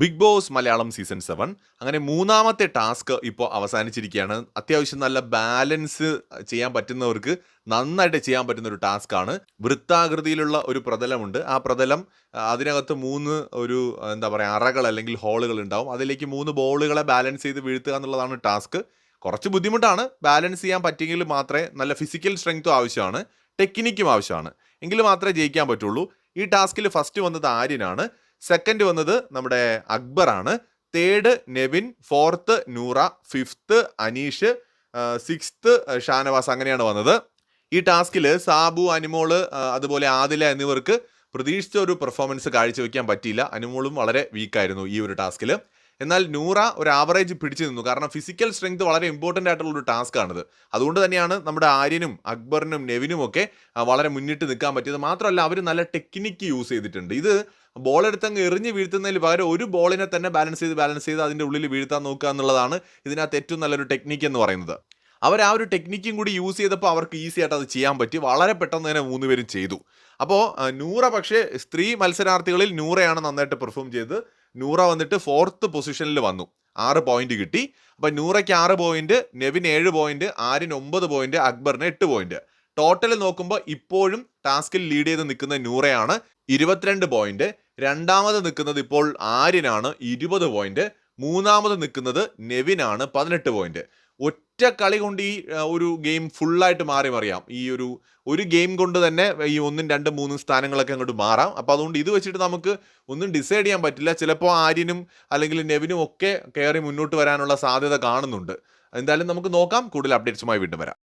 Big boss Malayalam season seven. അങ്ങനെ മൂന്നാമത്തെ task ഇപ്പോൾ അവസാനിച്ചിരിക്കുകയാണ്. അത്യാവശ്യം നല്ല ബാലൻസ് ചെയ്യാൻ പറ്റുന്നവർക്ക് നന്നായിട്ട് ചെയ്യാൻ പറ്റുന്ന ഒരു ടാസ്ക് ആണ് വൃത്താകൃതിയിലുള്ള ഒരു പ്രതലമുണ്ട്. ആ പ്രതലം അതിനകത്ത് മൂന്ന് ഒരു എന്താ പറയുക അറകൾ അല്ലെങ്കിൽ ഹോളുകൾ ഉണ്ടാവും. അതിലേക്ക് മൂന്ന് ബോളുകളെ ബാലൻസ് ചെയ്ത് വീഴ്ത്തുക എന്നുള്ളതാണ് ടാസ്ക്. കുറച്ച് ബുദ്ധിമുട്ടാണ്. ബാലൻസ് ചെയ്യാൻ പറ്റിയെങ്കിൽ മാത്രമേ നല്ല ഫിസിക്കൽ സ്ട്രെങ്ത്തും ആവശ്യമാണ്. ടെക്നിക്കും ആവശ്യമാണ്. എങ്കിൽ മാത്രമേ ജയിക്കാൻ പറ്റുള്ളൂ. ഈ ടാസ്കിൽ ഫസ്റ്റ് വന്നത് ആര്യനാണ്. സെക്കൻഡ് വന്നത് നമ്മുടെ അക്ബർ ആണ് third Nevin fourth Noora fifth Aneesh sixth Shanavas അങ്ങനെയാണ് വന്നത്. ഈ ടാസ്കിൽ സാബു അനിമോൾ അതുപോലെ ആദില എന്നിവർക്ക് പ്രതീക്ഷിച്ച ഒരു പെർഫോമൻസ് കാഴ്ചവെക്കാൻ പറ്റിയില്ല. അനുമോളും വളരെ വീക്കായിരുന്നു ഈ ഒരു ടാസ്കിൽ എന്നാൽ നൂറ ഒരു ആവറേജ് പിടിച്ചു നിന്നു. കാരണം ഫിസിക്കൽ സ്ട്രെങ്ത് വളരെ ഇമ്പോർട്ടന്റ് ആയിട്ടുള്ള ഒരു ടാസ്ക് ആണിത്. അതുകൊണ്ട് തന്നെയാണ് നമ്മുടെ ആര്യനും അക്ബറിനും നെവിനും ഒക്കെ വളരെ മുന്നിട്ട് നിൽക്കാൻ പറ്റിയത്. മാത്രമല്ല അവർ നല്ല ടെക്നിക്ക് യൂസ് ചെയ്തിട്ടുണ്ട്. ഇത് ബോൾ എടുത്തങ്ങ് എറിഞ്ഞ് വീഴ്ത്തുന്നതിൽ പകരം ഒരു ബോളിനെ തന്നെ ബാലൻസ് ചെയ്ത് ബാലൻസ് ചെയ്ത് അതിന്റെ ഉള്ളിൽ വീഴ്ത്താൻ നോക്കുക എന്നുള്ളതാണ് ഇതിനകത്ത് ഏറ്റവും നല്ലൊരു ടെക്നിക്ക് എന്ന് പറയുന്നത്. അവർ ആ ഒരു ടെക്നിക്കും കൂടി യൂസ് ചെയ്തപ്പോൾ അവർക്ക് ഈസി ആയിട്ട് അത് ചെയ്യാൻ പറ്റി. വളരെ പെട്ടെന്ന് തന്നെ മൂന്ന് പേരും ചെയ്തു അപ്പോൾ നൂറ പക്ഷേ സ്ത്രീ മത്സരാർത്ഥികളിൽ നൂറയാണ് നന്നായിട്ട് പെർഫോം ചെയ്ത് നൂറ വന്നിട്ട് ഫോർത്ത് പൊസിഷനിൽ വന്നു. ആറ് പോയിന്റ് കിട്ടി. അപ്പം നൂറയ്ക്ക് ആറ് പോയിന്റ് നെവിൻ ഏഴ് പോയിന്റ് ആരിന് ഒമ്പത് പോയിന്റ് അക്ബറിന് എട്ട് പോയിന്റ് ടോട്ടൽ നോക്കുമ്പോൾ ഇപ്പോഴും ടാസ്കിൽ ലീഡ് ചെയ്ത് നിൽക്കുന്ന നൂറയാണ് ഇരുപത്തിരണ്ട് പോയിന്റ് രണ്ടാമത് നിൽക്കുന്നത് ഇപ്പോൾ ആര്യനാണ് ഇരുപത് പോയിന്റ് മൂന്നാമത് നിൽക്കുന്നത് നെവിനാണ് പതിനെട്ട് പോയിന്റ് ഒറ്റ കളി കൊണ്ട് ഈ ഒരു ഗെയിം ഫുള്ളായിട്ട് മാറി മറിയാം. ഈ ഒരു ഒരു ഗെയിം കൊണ്ട് തന്നെ ഈ ഒന്നും രണ്ടും മൂന്നും സ്ഥാനങ്ങളൊക്കെ അങ്ങോട്ട് മാറാം. അപ്പോൾ അതുകൊണ്ട് ഇത് വെച്ചിട്ട് നമുക്ക് ഒന്നും ഡിസൈഡ് ചെയ്യാൻ പറ്റില്ല. ചിലപ്പോൾ ആര്യനും അല്ലെങ്കിൽ നെവിനും ഒക്കെ കയറി മുന്നോട്ട് വരാനുള്ള സാധ്യത കാണുന്നുണ്ട്. എന്തായാലും നമുക്ക് നോക്കാം. കൂടുതൽ അപ്ഡേറ്റ്സുമായി വീണ്ടും വരാം.